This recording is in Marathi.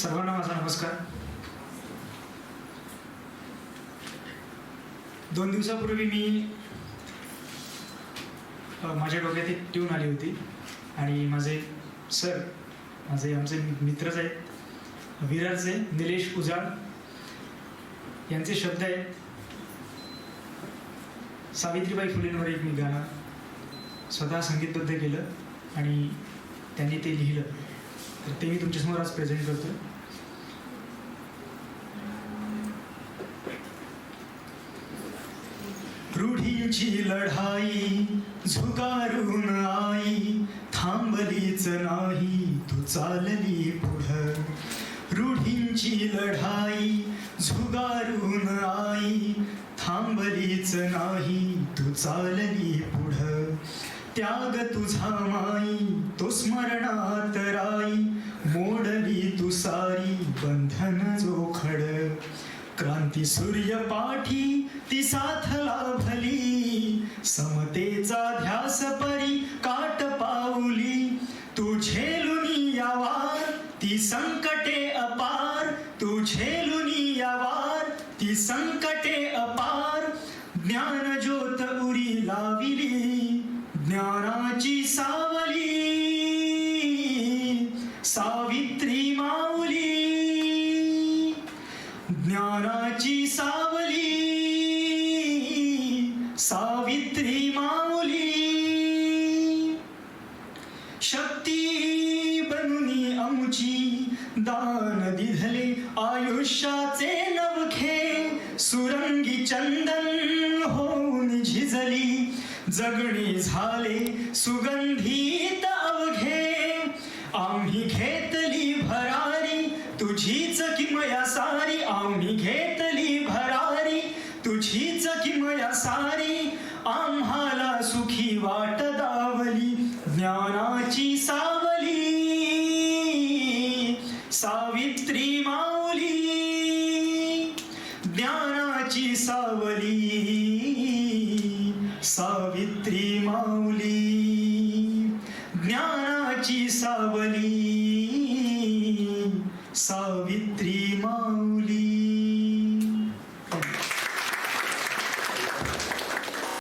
सर्वांना माझा नमस्कार. दोन दिवसापूर्वी मी माझ्या डोक्यात एक ट्यून आली होती आणि माझे सर माझे आमचे मित्रच आहेत विरारचे निलेश उजाड यांचे शब्द आहेत सावित्रीबाई फुलेंवर एक मी गाणं स्वतः संगीतबद्ध केलं आणि त्यांनी ते लिहिलं. तर ते मी तुमच्यासमोर आज प्रेझेंट करतो रूढींची लढाई झुगारून आई थांबलीच नाही तू चालली पुढ. रूढींची लढाई झुगारून आई थांबलीच नाही तू चालली पुढं. त्याग तुझा माई तो स्मरणात राई. मोडली तू सारी बंधन जोखड. क्रांती सूर्य पाठी ती साथ लाभली. समतेचा ध्यास परी काट पाऊली. तू झेलुनी यावार ती संकटे अपार. तू झेलुनी यावार ती संकटे अपार. ज्ञान ज्योत उरी लाविली. ज्ञानाची सावली सावित्री माऊली. ज्ञानाची सावली सावित्री माऊली. शक्ती बनुनी आमची दान दिधले आयुष्याचे नवखे. सुरंगी चंदन जगणी झाले सुगंधित अवघे. आम्ही घेतली भरारी तुझीच किमया सारी. आम्ही घेतली भरारी तुझीच किमया सारी. आम्हाला सुखी वाट दावली ज्ञानाची सावली. सावित्री माऊली ज्ञानाची सावली. सावित्री माऊली ज्ञानाची सावली. सावित्री